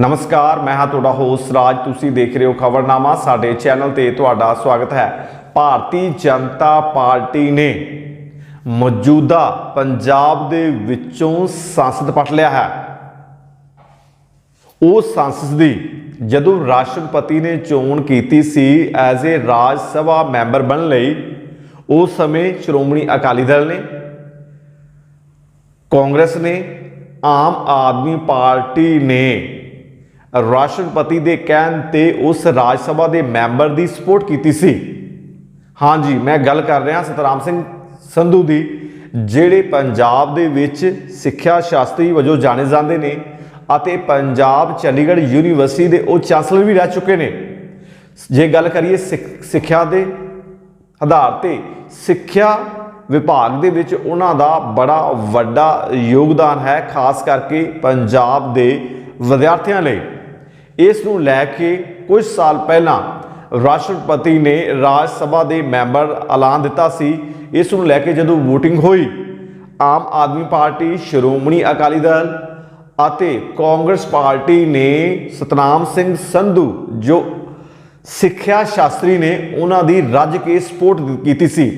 ਨਮਸਕਾਰ, ਮੈਂ ਹਾਂ ਤੁਹਾਡਾ ਹੋਸਟ ਰਾਜ। ਤੁਸੀਂ ਦੇਖ ਰਹੇ ਹੋ ਖਬਰਨਾਮਾ। ਸਾਡੇ ਚੈਨਲ ਤੇ ਤੁਹਾਡਾ ਸਵਾਗਤ ਹੈ। ਭਾਰਤੀ ਜਨਤਾ ਪਾਰਟੀ ਨੇ ਮੌਜੂਦਾ ਪੰਜਾਬ ਦੇ ਵਿੱਚੋਂ ਸੰਸਦ ਪਟ ਲਿਆ ਹੈ। ਉਹ ਸੰਸਦ ਦੀ ਜਦੋਂ ਰਾਸ਼ਟਰਪਤੀ ਨੇ ਚੋਣ ਕੀਤੀ ਸੀ as a Raj Sabha member ਬਣਨ ਲਈ ਉਸ ਸਮੇਂ ਸ਼੍ਰੋਮਣੀ ਅਕਾਲੀ ਦਲ ਨੇ, ਕਾਂਗਰਸ ਨੇ, ਆਮ ਆਦਮੀ ਪਾਰਟੀ ਨੇ ਰਾਸ਼ਟਰਪਤੀ ਦੇ ਕਹਿਣ ਤੇ ਉਸ ਰਾਜ ਸਭਾ ਦੇ ਮੈਂਬਰ ਦੀ ਸਪੋਰਟ ਕੀਤੀ ਸੀ। ਹਾਂਜੀ ਮੈਂ ਗੱਲ ਕਰ ਰਿਹਾ ਸਤਰਾਮ ਸਿੰਘ ਸੰਧੂ ਦੀ, ਜਿਹੜੇ ਪੰਜਾਬ ਦੇ ਵਿੱਚ ਸਿੱਖਿਆ ਸ਼ਾਸਤਰੀ ਵਜੋਂ ਜਾਣੇ ਜਾਂਦੇ ਨੇ ਅਤੇ ਪੰਜਾਬ ਚੰਡੀਗੜ੍ਹ ਯੂਨੀਵਰਸਿਟੀ ਦੇ ਉਹ ਚਾਂਸਲਰ ਵੀ ਰਹਿ ਚੁੱਕੇ ਨੇ। ਜੇ ਗੱਲ ਕਰੀਏ ਸਿੱਖ- ਸਿੱਖਿਆ ਦੇ ਆਧਾਰ ਤੇ ਸਿੱਖਿਆ ਵਿਭਾਗ ਦੇ ਵਿੱਚ ਉਹਨਾਂ ਦਾ ਬੜਾ ਵੱਡਾ ਯੋਗਦਾਨ ਹੈ, ਖਾਸ ਕਰਕੇ ਪੰਜਾਬ ਦੇ ਵਿਦਿਆਰਥੀਆਂ ਲਈ। ਇਸ ਨੂੰ ਲੈ ਕੇ ਕੁਝ ਸਾਲ ਪਹਿਲਾਂ ਰਾਸ਼ਟਰਪਤੀ ਨੇ ਰਾਜ ਸਭਾ ਦੇ ਮੈਂਬਰ ਐਲਾਨ ਦਿੱਤਾ ਸੀ। ਇਸ ਨੂੰ ਲੈ ਕੇ ਜਦੋਂ VOTING ਹੋਈ, ਆਮ ਆਦਮੀ ਪਾਰਟੀ, ਸ਼੍ਰੋਮਣੀ ਅਕਾਲੀ ਦਲ ਅਤੇ ਕਾਂਗਰਸ ਪਾਰਟੀ ਨੇ ਸਤਨਾਮ ਸਿੰਘ ਸੰਧੂ, ਜੋ ਸਿੱਖਿਆ ਸ਼ਾਸਤਰੀ ਨੇ, ਉਹਨਾਂ ਦੀ ਰੱਜ ਕੇ ਸਪੋਰਟ ਕੀਤੀ ਸੀ।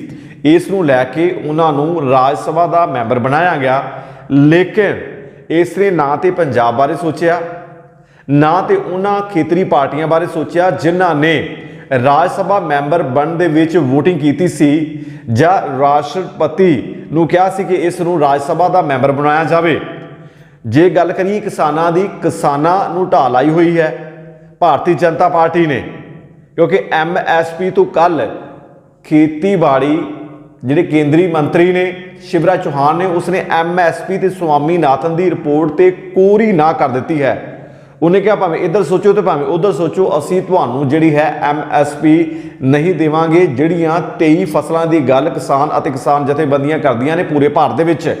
ਇਸ ਨੂੰ ਲੈ ਕੇ ਉਹਨਾਂ ਨੂੰ ਰਾਜ ਸਭਾ ਦਾ ਮੈਂਬਰ ਬਣਾਇਆ ਗਿਆ। ਲੇਕਿਨ ਇਸ ਨੇ ਨਾ ਤੇ ਪੰਜਾਬ ਬਾਰੇ ਸੋਚਿਆ ਨਾ ਤੇ ਉਹਨਾਂ ਖੇਤਰੀ ਪਾਰਟੀਆਂ ਬਾਰੇ ਸੋਚਿਆ ਜਿਨ੍ਹਾਂ ਨੇ ਰਾਜ ਸਭਾ ਮੈਂਬਰ ਬਣਨ ਦੇ ਵਿੱਚ VOTING ਕੀਤੀ ਸੀ ਜਾਂ ਰਾਸ਼ਟਰਪਤੀ ਨੂੰ ਕਿਹਾ ਸੀ ਕਿ ਇਸ ਨੂੰ ਰਾਜ ਸਭਾ ਦਾ ਮੈਂਬਰ ਬਣਾਇਆ ਜਾਵੇ। ਜੇ ਗੱਲ ਕਰੀਏ ਕਿਸਾਨਾਂ ਦੀ, ਕਿਸਾਨਾਂ ਨੂੰ ਢਾਲ ਆਈ ਹੋਈ ਹੈ ਭਾਰਤੀ ਜਨਤਾ ਪਾਰਟੀ ਨੇ, ਕਿਉਂਕਿ ਐਮਐਸਪੀ ਤੋਂ ਕੱਲ ਖੇਤੀਬਾੜੀ ਜਿਹੜੇ ਕੇਂਦਰੀ ਮੰਤਰੀ ਨੇ, ਸ਼ਿਵਰਾਜ ਚੌਹਾਨ ਨੇ, ਉਸਨੇ ਐਮਐਸਪੀ ਤੇ ਸੁਆਮੀਨਾਥਨ ਦੀ ਰਿਪੋਰਟ ਤੇ ਕੋਰੀ ਨਾ ਕਰ ਦਿੱਤੀ ਹੈ। ਉਹਨੇ ਕਿਹਾ, ਭਾਵੇਂ ਇੱਧਰ ਸੋਚੋ ਤੇ ਭਾਵੇਂ ਉੱਧਰ ਸੋਚੋ, ਅਸੀਂ ਤੁਹਾਨੂੰ ਜਿਹੜੀ ਹੈ ਐਮਐਸਪੀ ਨਹੀਂ ਦੇਵਾਂਗੇ, ਜਿਹੜੀਆਂ 23 ਫਸਲਾਂ ਦੀ ਗੱਲ ਕਿਸਾਨ ਅਤੇ ਕਿਸਾਨ ਜਥੇਬੰਦੀਆਂ ਕਰਦੀਆਂ ਨੇ ਪੂਰੇ ਭਾਰਤ ਦੇ ਵਿੱਚ।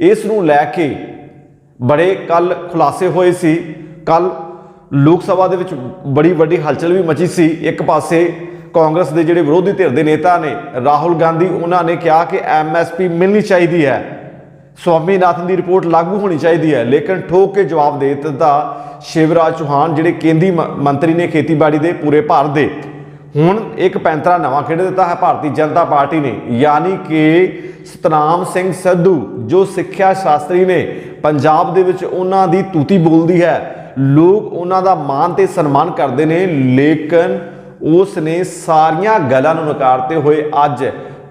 ਇਸ ਨੂੰ ਲੈ ਕੇ ਬੜੇ ਕੱਲ ਖੁਲਾਸੇ ਹੋਏ ਸੀ। ਕੱਲ ਲੋਕ ਸਭਾ ਦੇ ਵਿੱਚ ਬੜੀ ਵੱਡੀ ਹਲਚਲ ਵੀ ਮਚੀ ਸੀ। ਇੱਕ ਪਾਸੇ ਕਾਂਗਰਸ ਦੇ ਜਿਹੜੇ ਵਿਰੋਧੀ ਧਿਰ ਦੇ ਨੇਤਾ ਨੇ, ਰਾਹੁਲ ਗਾਂਧੀ, ਉਹਨਾਂ ਨੇ ਕਿਹਾ ਕਿ ਐਮਐਸਪੀ ਮਿਲਣੀ ਚਾਹੀਦੀ ਹੈ। ਸਵਾਮੀਨਾਥਨ ਦੀ ਰਿਪੋਰਟ ਲਾਗੂ ਹੋਣੀ ਚਾਹੀਦੀ ਹੈ। ਲੇਕਿਨ ਠੋਕ ਕੇ ਜਵਾਬ ਦੇ ਦਿੱਤਾ ਸ਼ਿਵਰਾਜ ਚੌਹਾਨ, ਜਿਹੜੇ ਕੇਂਦਰੀ ਮੰਤਰੀ ਨੇ ਖੇਤੀਬਾੜੀ ਦੇ ਪੂਰੇ ਭਾਰਤ ਦੇ। ਹੁਣ ਇੱਕ ਪੈਂਤਰਾ ਨਵਾਂ ਖੇਡ ਦਿੱਤਾ ਹੈ ਭਾਰਤੀ ਜਨਤਾ ਪਾਰਟੀ ਨੇ, ਯਾਨੀ ਕਿ ਸਤਨਾਮ ਸਿੰਘ ਸੰਧੂ, ਜੋ ਸਿੱਖਿਆ ਸ਼ਾਸਤਰੀ ਨੇ, ਪੰਜਾਬ ਦੇ ਵਿੱਚ ਉਹਨਾਂ ਦੀ ਤੂਤੀ ਬੋਲਦੀ ਹੈ। ਲੋਕ ਉਹਨਾਂ ਦਾ ਮਾਣ ਤੇ ਸਨਮਾਨ ਕਰਦੇ ਨੇ, ਲੇਕਿਨ ਉਸ ਨੇ ਸਾਰੀਆਂ ਗੱਲਾਂ ਨੂੰ ਨਕਾਰਤੇ ਹੋਏ ਅੱਜ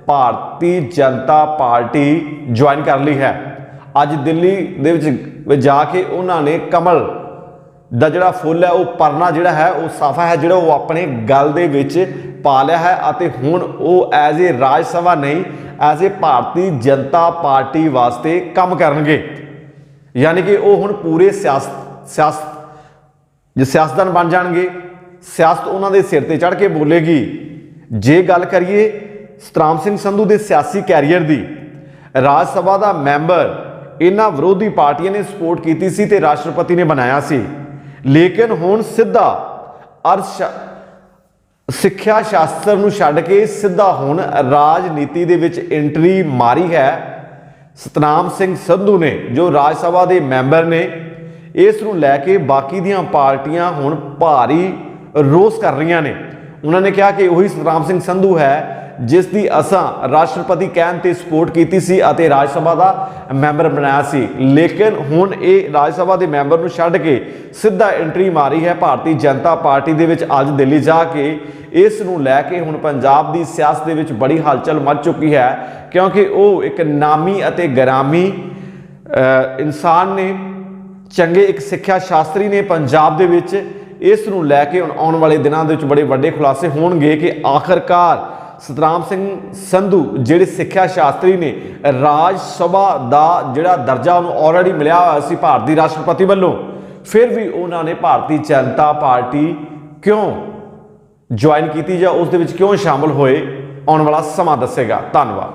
ਭਾਰਤੀ ਜਨਤਾ ਪਾਰਟੀ ਜੁਆਇਨ ਕਰ ਲਈ ਹੈ। ਅੱਜ ਦਿੱਲੀ ਦੇ ਵਿੱਚ ਜਾ ਕੇ ਉਹਨਾਂ ਨੇ ਕਮਲ ਦਾ ਜਿਹੜਾ ਫੁੱਲ ਹੈ, ਉਹ ਪਰਨਾ ਜਿਹੜਾ ਹੈ, ਉਹ ਸਾਫਾ ਹੈ, ਜਿਹੜਾ ਉਹ ਆਪਣੇ ਗਲ ਦੇ ਵਿੱਚ ਪਾ ਲਿਆ ਹੈ ਅਤੇ ਹੁਣ ਉਹ ਐਜ਼ ਏ ਰਾਜ ਸਭਾ ਨਹੀਂ, as a Bharatiya Janata party ਵਾਸਤੇ ਕੰਮ ਕਰਨਗੇ। ਯਾਨੀ ਕਿ ਉਹ ਹੁਣ ਪੂਰੇ ਸਿਆਸਤ ਸਿਆਸਤ, ਜੇ ਸਿਆਸਤਦਾਨ ਬਣ ਜਾਣਗੇ, ਸਿਆਸਤ ਉਹਨਾਂ ਦੇ ਸਿਰ ਤੇ ਚੜ ਕੇ ਬੋਲੇਗੀ। ਜੇ ਗੱਲ ਕਰੀਏ ਸਤਰਾਮ ਸਿੰਘ ਸੰਧੂ ਦੇ ਸਿਆਸੀ ਕੈਰੀਅਰ ਦੀ। ਰਾਜ ਸਭਾ ਦਾ ਮੈਂਬਰ, ਇਹਨਾਂ ਵਿਰੋਧੀ ਪਾਰਟੀਆਂ ਨੇ ਸਪੋਰਟ ਕੀਤੀ ਸੀ ਤੇ ਰਾਸ਼ਟਰਪਤੀ ਨੇ ਬਣਾਇਆ ਸੀ। ਲੇਕਿਨ ਹੁਣ ਸਿੱਧਾ ਅਰਸ਼ ਸਿੱਖਿਆ ਸ਼ਾਸਤਰ ਨੂੰ ਛੱਡ ਕੇ ਸਿੱਧਾ ਹੁਣ ਰਾਜਨੀਤੀ ਦੇ ਵਿੱਚ ਐਂਟਰੀ ਮਾਰੀ ਹੈ। ਸਤਨਾਮ ਸਿੰਘ ਸੰਧੂ ਨੇ, ਜੋ ਰਾਜ ਸਭਾ ਦੇ ਮੈਂਬਰ ਨੇ, ਇਸ ਨੂੰ ਲੈ ਕੇ ਬਾਕੀ ਦੀਆਂ ਪਾਰਟੀਆਂ ਹੁਣ ਭਾਰੀ ਰੋਸ ਕਰ ਰਹੀਆਂ ਨੇ। ਉਹਨਾਂ ਨੇ ਕਿਹਾ ਕਿ ਉਹੀ ਸਤਨਾਮ ਸਿੰਘ ਸੰਧੂ ਹੈ ਜਿਸ ਦੀ ਅਸਾਂ ਰਾਸ਼ਟਰਪਤੀ ਕਹਿਣ ਤੇ ਸਪੋਰਟ ਕੀਤੀ ਸੀ ਅਤੇ ਰਾਜ ਸਭਾ ਦਾ ਮੈਂਬਰ ਬਣਾਇਆ ਸੀ। ਲੇਕਿਨ ਹੁਣ ਇਹ ਰਾਜ ਸਭਾ ਦੇ ਮੈਂਬਰ ਨੂੰ ਛੱਡ ਕੇ ਸਿੱਧਾ ਐਂਟਰੀ ਮਾਰੀ ਹੈ ਭਾਰਤੀ ਜਨਤਾ ਪਾਰਟੀ ਦੇ ਵਿੱਚ ਅੱਜ ਦਿੱਲੀ ਜਾ ਕੇ। ਇਸ ਨੂੰ ਲੈ ਕੇ ਹੁਣ ਪੰਜਾਬ ਦੀ ਸਿਆਸਤ ਦੇ ਵਿੱਚ ਬੜੀ ਹਲਚਲ ਮਚ ਚੁੱਕੀ ਹੈ ਕਿਉਂਕਿ ਉਹ ਇੱਕ ਨਾਮੀ ਅਤੇ ਗਰਾਮੀ ਇਨਸਾਨ ਨੇ, ਚੰਗੇ ਇੱਕ ਸਿੱਖਿਆ ਸ਼ਾਸਤਰੀ ਨੇ ਪੰਜਾਬ ਦੇ ਵਿੱਚ। ਇਸ ਨੂੰ ਲੈ ਕੇ ਹੁਣ ਆਉਣ ਵਾਲੇ ਦਿਨਾਂ ਦੇ ਵਿੱਚ ਬੜੇ ਵੱਡੇ ਖੁਲਾਸੇ ਹੋਣਗੇ ਕਿ ਆਖਰਕਾਰ ਸਤਰਾਮ ਸਿੰਘ ਸੰਧੂ, ਜਿਹੜੇ ਸਿੱਖਿਆ ਸ਼ਾਸਤਰੀ ਨੇ, ਰਾਜ ਸਭਾ ਦਾ ਜਿਹੜਾ ਦਰਜਾ ਉਹਨੂੰ ਆਲਰੇਡੀ ਮਿਲਿਆ ਹੋਇਆ ਸੀ ਭਾਰਤੀ ਰਾਸ਼ਟਰਪਤੀ ਵੱਲੋਂ। ਫਿਰ ਵੀ ਉਹਨਾਂ ਨੇ ਭਾਰਤੀ ਜਨਤਾ ਪਾਰਟੀ ਕਿਉਂ ਜੁਆਇਨ ਕੀਤੀ ਜਾਂ ਉਸ ਦੇ ਵਿੱਚ ਕਿਉਂ ਸ਼ਾਮਲ ਹੋਏ, ਆਉਣ ਵਾਲਾ ਸਮਾਂ ਦੱਸੇਗਾ। ਧੰਨਵਾਦ।